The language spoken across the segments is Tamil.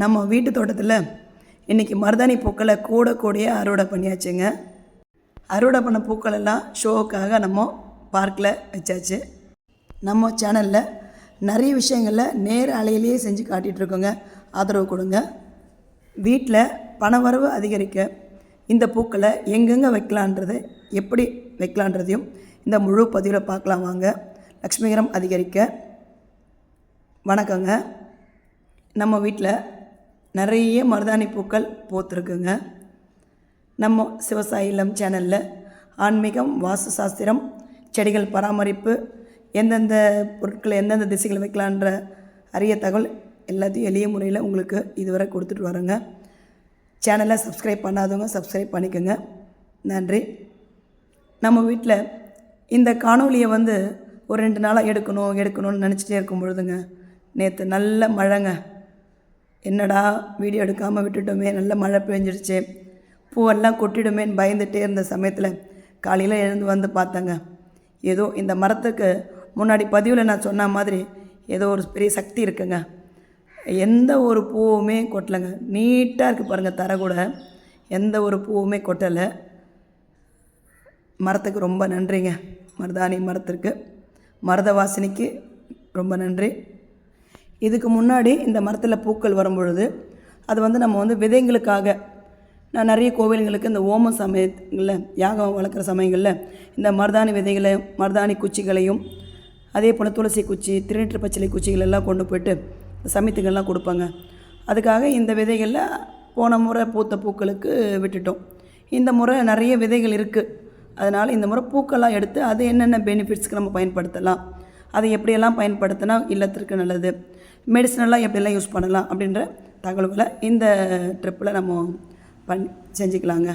நம்ம வீட்டு தோட்டத்தில் இன்றைக்கி மருதாணி பூக்களை கூட கூடயே அறுவடை பண்ணியாச்சுங்க. அறுவடை பண்ண பூக்கள் எல்லாம் ஷோவுக்காக நம்ம பார்க்கில் வச்சாச்சு. நம்ம சேனலில் நிறைய விஷயங்களில் நேர் அலையிலேயே செஞ்சு காட்டிகிட்ருக்கோங்க ஆதரவு கொடுங்க. வீட்டில் பணவரவு அதிகரிக்க இந்த பூக்களை எங்கெங்கே வைக்கலான்றது எப்படி வைக்கலான்றதையும் இந்த முழு பதிவில் பார்க்கலாம் வாங்க. லக்ஷ்மிகரம் அதிகரிக்க வணக்கங்க. நம்ம வீட்டில் நிறைய மருதாணி பூக்கள் போத்திருக்குங்க. நம்ம சிவசாயி இல்லம் சேனலில் ஆன்மீகம் வாஸ்து சாஸ்திரம் செடிகள் பராமரிப்பு எந்தெந்த பொருட்களை எந்தெந்த திசைகள் வைக்கலான்ற அரிய தகவல் எல்லாத்தையும் எளிய முறையில் உங்களுக்கு இதுவரை கொடுத்துட்டு வரோங்க சேனலை சப்ஸ்கிரைப் பண்ணாதவங்க சப்ஸ்கிரைப் பண்ணிக்கோங்க. நன்றி. நம்ம வீட்டில் இந்த காணொலியை வந்து ஒரு ரெண்டு நாளாக எடுக்கணும் எடுக்கணும்னு நினச்சிட்டே இருக்கும் பொழுதுங்க நேற்று நல்ல மழைங்க. என்னடா வீடியோ எடுக்காமல் விட்டுட்டோமே நல்ல மழை பெஞ்சிருச்சு. பூவெல்லாம் கொட்டிடுமேன்னு பயந்துகிட்டே இருந்த சமயத்தில் காலையில் எழுந்து வந்து பார்த்தேங்க. ஏதோ இந்த மரத்துக்கு முன்னாடி பதிவில் நான் சொன்ன மாதிரி ஏதோ ஒரு பெரிய சக்தி இருக்குங்க. எந்த ஒரு பூவுமே கொட்டலைங்க. நீட்டாக இருக்குது பாருங்கள் தர கூட. எந்த ஒரு பூவுமே கொட்டலை. மரத்துக்கு ரொம்ப நன்றிங்க. மருதாணி மரத்திற்கு. மருத வாசனைக்கு ரொம்ப நன்றி. இதுக்கு முன்னாடி இந்த மரத்தில் பூக்கள் வரும்பொழுது அது வந்து நம்ம வந்து விதைங்களுக்காக நான் நிறைய கோவில்களுக்கு இந்த ஓம சமயங்களில் யாகம் வளர்க்குற சமயங்களில் இந்த மருதாணி விதைகளை மருதாணி குச்சிகளையும் அதே போல் துளசி குச்சி திருநீற்று பச்சிலை குச்சிகள் எல்லாம் கொண்டு போயிட்டு சமயத்துக்கெல்லாம் கொடுப்பாங்க. அதுக்காக இந்த விதைகளில் போன முறை பூத்த பூக்களுக்கு விட்டுட்டோம். இந்த முறை நிறைய விதைகள் இருக்குது அதனால் இந்த முறை பூக்கள்லாம் எடுத்து அது என்னென்ன பெனிஃபிட்ஸ்க்கு நம்ம பயன்படுத்தலாம்? அதை எப்படியெல்லாம் பயன்படுத்தினா இல்லத்திற்கு நல்லது? மெடிசனெல்லாம் எப்படியெல்லாம் யூஸ் பண்ணலாம் அப்படின்ற தகவல்களை இந்த ட்ரிப்பில் நம்ம பண் செஞ்சுக்கலாங்க.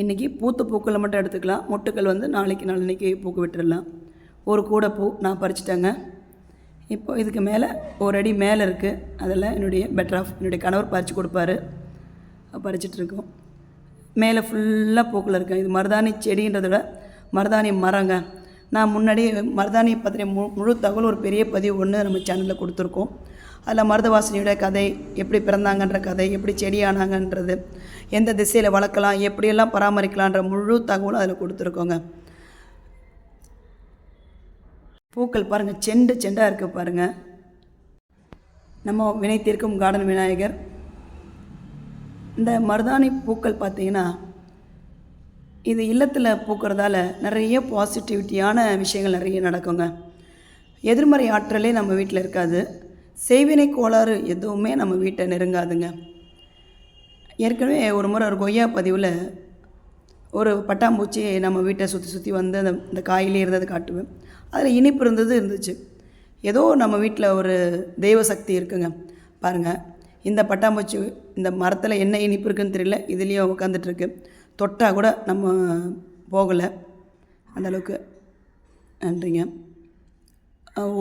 இன்றைக்கி பூத்த பூக்களை மட்டும் எடுத்துக்கலாம். மொட்டுக்கள் வந்து நாளைக்கு நாளைக்கு பூக்கு விட்டுடலாம் ஒரு கூடை பூ நான் பறிச்சிட்டேங்க. இப்போ இதுக்கு மேலே ஒரு அடி மேலே இருக்குது அதில் என்னுடைய பெட்டர் ஆஃப் என்னுடைய கணவர் பறித்து கொடுப்பாரு. பறிச்சிட்ருக்கோம் மேலே ஃபுல்லாக பூக்கள் இருக்கேன் இது மருதாணி செடின்றத விட மருதாணி மரங்க. நான் முன்னாடி மருதாணி பற்றின மு முழு தகவல் ஒரு பெரிய பதிவு ஒன்று நம்ம சேனலில் கொடுத்துருக்கோம். அதில் மருதவாசனியோட கதை எப்படி பிறந்தாங்கன்ற கதை எப்படி செடியானாங்கன்றது எந்த திசையில் வளர்க்கலாம் எப்படியெல்லாம் பராமரிக்கலான்ற முழு தகவலும் அதில் கொடுத்துருக்கோங்க. பூக்கள் பாருங்கள் செண்டு செண்டாக இருக்குது பாருங்கள் நம்ம வினை தீர்க்கும் கார்டன் விநாயகர். இந்த மருதாணி பூக்கள் பார்த்தீங்கன்னா இது இல்லத்தில் பூக்கிறதால நிறைய பாசிட்டிவிட்டியான விஷயங்கள் நிறைய நடக்குங்க. எதிர்மறை ஆற்றலே நம்ம வீட்டில் இருக்காது. செய்வினை கோளாறு எதுவுமே நம்ம வீட்டை நெருங்காதுங்க. ஏற்கனவே ஒரு முறை ஒரு கொய்யா பதிவில் ஒரு பட்டாம்பூச்சி நம்ம வீட்டை சுற்றி சுற்றி வந்து அந்த இந்த காயிலே இருந்தது காட்டுவேன். அதில் இனிப்பு இருந்தது இருந்துச்சு. ஏதோ நம்ம வீட்டில் ஒரு தெய்வ சக்தி இருக்குங்க. பாருங்கள் இந்த பட்டாம்பூச்சி இந்த மரத்தில் என்ன இனிப்பு இருக்குன்னு தெரியல இதுலேயும் உட்காந்துட்ருக்கு தொட்டால் கூட நம்ம போகலை. அந்தளவுக்கு நன்றிங்க.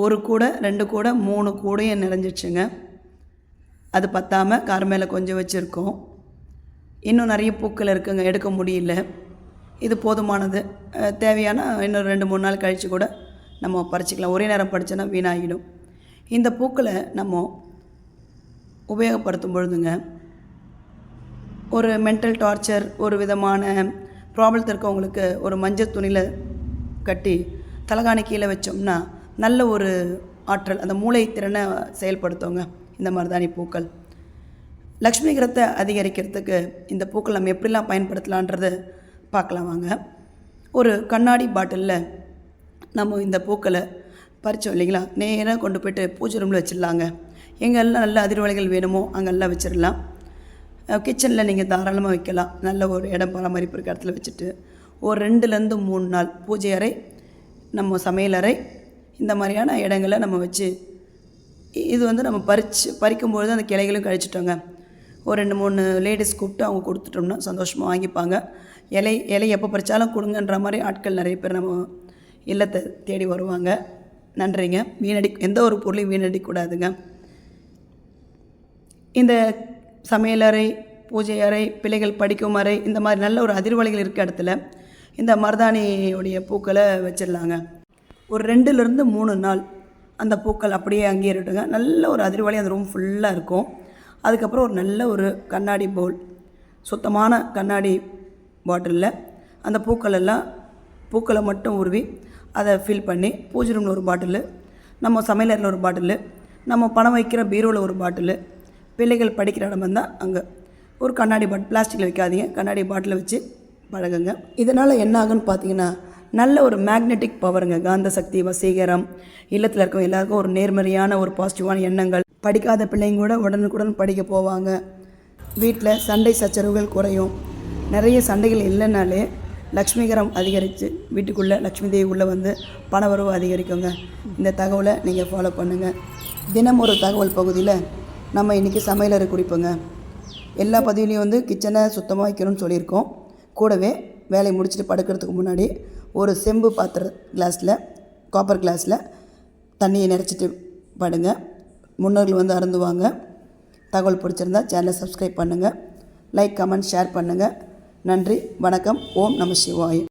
ஒரு கூடை ரெண்டு கூடை மூணு கூடையும் நிறைஞ்சிடுச்சுங்க அது பத்தாமல் கார் மேலே கொஞ்சம் வச்சுருக்கோம். இன்னும் நிறைய பூக்கள் இருக்குங்க எடுக்க முடியல. இது போதுமானது. தேவையான இன்னும் ரெண்டு மூணு நாள் கழித்து கூட நம்ம பறிச்சிக்கலாம். ஒரே நேரம் பறிச்சோன்னா வீணாகிடும் இந்த பூக்களை நம்ம உபயோகப்படுத்தும் பொழுதுங்க ஒரு மென்டல் டார்ச்சர் ஒரு விதமான ப்ராப்ளத்தில் இருக்கவங்களுக்கு ஒரு மஞ்சள் துணியில் கட்டி தலகாணி கீழே வச்சோம்னா நல்ல ஒரு ஆற்றல் அந்த மூளை திறனை செயல்படுத்துவங்க இந்த மருதாணி பூக்கள். லக்ஷ்மி கிரத்தை அதிகரிக்கிறதுக்கு இந்த பூக்கள் நம்ம எப்படிலாம் பயன்படுத்தலான்றது பார்க்கலாம் வாங்க. ஒரு கண்ணாடி பாட்டிலில் நம்ம இந்த பூக்களை பறித்தோம் இல்லைங்களா? நேராக கொண்டு போயிட்டு பூஜை ரூமில் வச்சிடலாங்க. எங்கெல்லாம் நல்ல அதிர்வலைகள் வேணுமோ அங்கெல்லாம் வச்சிடலாம். கிச்சனில் நீங்கள் தாராளமாக வைக்கலாம். நல்ல ஒரு இடம் பராமரிப்பு இருக்க இடத்துல வச்சுட்டு ஒரு ரெண்டுலேருந்து மூணு நாள் பூஜை அறை நம்ம சமையல் அறை இந்த மாதிரியான இடங்களை நம்ம வச்சு இது வந்து நம்ம பறித்து பறிக்கும்பொழுது அந்த கிளைகளும் கழிச்சிட்டோங்க. ஒரு ரெண்டு மூணு லேடிஸ் கூப்பிட்டு அவங்க கொடுத்துட்டோம்னா சந்தோஷமாக வாங்கிப்பாங்க. இலை இலை எப்போ பறித்தாலும் கொடுங்கன்ற மாதிரி ஆட்கள் நிறைய பேர் நம்ம இல்லத்தை தேடி வருவாங்க. நன்றிங்க. வீணடி எந்த ஒரு பொருளையும் வீணடிக்கூடாதுங்க இந்த சமையலறை பூஜை அறை பிள்ளைகள் படிக்கும் அறை இந்த மாதிரி நல்ல ஒரு அதிர்வலைகள் இருக்க இடத்துல இந்த மருதாணியுடைய பூக்களை வச்சிடலாங்க. ஒரு ரெண்டுலேருந்து மூணு நாள் அந்த பூக்கள் அப்படியே அங்கேயே இருக்கட்டுங்க. நல்ல ஒரு அதிர்வலை அந்த ரூம் ஃபுல்லாக இருக்கும். அதுக்கப்புறம் ஒரு நல்ல ஒரு கண்ணாடி பவுல் சுத்தமான கண்ணாடி பாட்டிலில் அந்த பூக்கள் எல்லாம் பூக்களை மட்டும் உருவி அதை ஃபில் பண்ணி பூஜை ரூமில் ஒரு பாட்டிலு நம்ம சமையலறையில் ஒரு பாட்டிலு நம்ம பணம் வைக்கிற பீரோவில் ஒரு பாட்டிலு பிள்ளைகள் படிக்கிற இடம் வந்தால் அங்கே. ஒரு கண்ணாடி பாட் பிளாஸ்டிக்கில் வைக்காதீங்க. கண்ணாடி பாட்டில் வச்சு பழகுங்க. இதனால் என்ன ஆகுன்னு பார்த்தீங்கன்னா நல்ல ஒரு மேக்னெட்டிக் பவருங்க காந்த சக்தி வசீகரம் இல்லத்தில் இருக்கவங்க எல்லாருக்கும் ஒரு நேர்மறையான ஒரு பாசிட்டிவான எண்ணங்கள். படிக்காத பிள்ளைங்க கூட உடனுக்குடன் படிக்க போவாங்க. வீட்டில் சண்டை சச்சரவுகள் குறையும். நிறைய சண்டைகள் இல்லைனாலே லக்ஷ்மிகரம் அதிகரித்து வீட்டுக்குள்ளே லக்ஷ்மி தேவி உள்ளே வந்து பணவரவு அதிகரிக்குங்க. இந்த தகவலை நீங்கள் ஃபாலோ பண்ணுங்கள் தினம் ஒரு தகவல் பகுதியில் நம்ம இன்றைக்கி சமையலறை குறிப்புங்க. எல்லா பதிவுலையும் வந்து கிச்சனை சுத்தமாக வைக்கணும்னு சொல்லியிருக்கோம். கூடவே வேலையை முடிச்சுட்டு படுக்கிறதுக்கு முன்னாடி ஒரு செம்பு பாத்திர கிளாஸில் காப்பர் கிளாஸில் தண்ணியை நிறச்சிட்டு படுங்க. முன்னோர்கள் வந்து அருந்துவாங்க. தகவல் பிடிச்சிருந்தா சேனலை சப்ஸ்கிரைப் பண்ணுங்கள் லைக் கமெண்ட் ஷேர் பண்ணுங்கள் நன்றி வணக்கம். ஓம் நம சிவாய்.